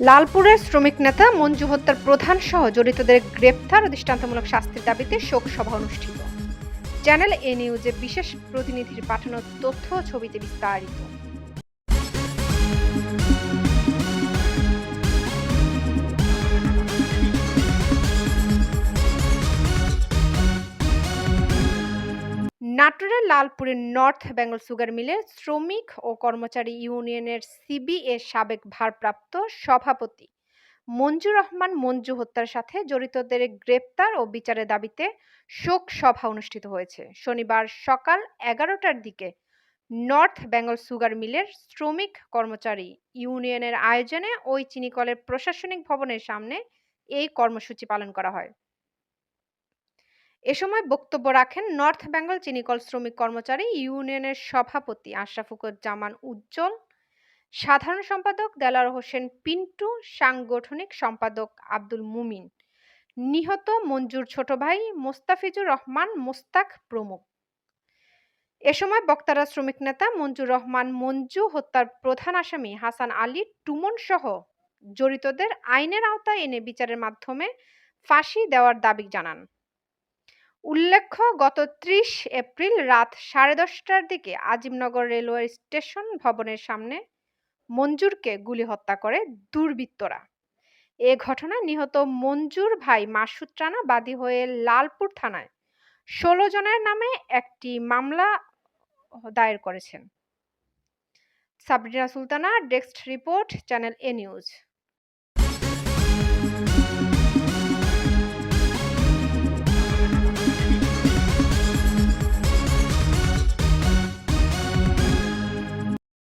লালপুরের শ্রমিক নেতা মঞ্জু হত্যার প্রধান সহ জড়িতদের গ্রেপ্তার ও দৃষ্টান্তমূলক শাস্তির দাবিতে শোক সভা অনুষ্ঠিত। চ্যানেল এ নিউজে বিশেষ প্রতিনিধির পাঠানো তথ্য ছবিতে বিস্তারিত। নাটোরের লালপুরের নর্থ বেঙ্গল সুগার মিলের শ্রমিক ও কর্মচারী ইউনিয়নের সিবিএ সাবেক ভারপ্রাপ্ত সভাপতি মঞ্জুর রহমান মঞ্জু হত্যার সাথে জড়িতদের গ্রেপ্তার ও বিচারের দাবিতে শোক সভা অনুষ্ঠিত হয়েছে। শনিবার সকাল এগারোটার দিকে নর্থ বেঙ্গল সুগার মিলের শ্রমিক কর্মচারী ইউনিয়নের আয়োজনে ওই চিনিকলের প্রশাসনিক ভবনের সামনে এই কর্মসূচি পালন করা হয়। এ সময় বক্তব্য রাখেন নর্থ বেঙ্গল চিনিকল শ্রমিক কর্মচারী ইউনিয়নের সভাপতি আশরাফুকর জামান উজ্জ্বল, সাধারণ সম্পাদক দেলার হোসেন পিন্টু, সাংগঠনিক সম্পাদক আব্দুল মুমিন, নিহত মঞ্জুর ছোট ভাই মোস্তাফিজুর রহমান মোস্তাক প্রমুখ। এ সময় বক্তারা শ্রমিক নেতা মঞ্জুর রহমান, মঞ্জু হত্যার প্রধান আসামি হাসান আলী, টুমন সহ জড়িতদের আইনের আওতায় এনে বিচারের মাধ্যমে ফাঁসি দেওয়ার দাবি জানান। উল্লেখ্য, গত ত্রিশ এপ্রিল রাত সাড়ে দশটার দিকে আজিমনগর রেলওয়ে স্টেশন ভবনের সামনে মঞ্জুরকে গুলি হত্যা করে দুর্বৃত্তরা। এ ঘটনায় নিহত মঞ্জুর ভাই মাসুদ রানা বাদী হয়ে লালপুর থানায় ষোলো জনের নামে একটি মামলা দায়ের করেছেন। Sabrina Sultana, desk report, channel A news.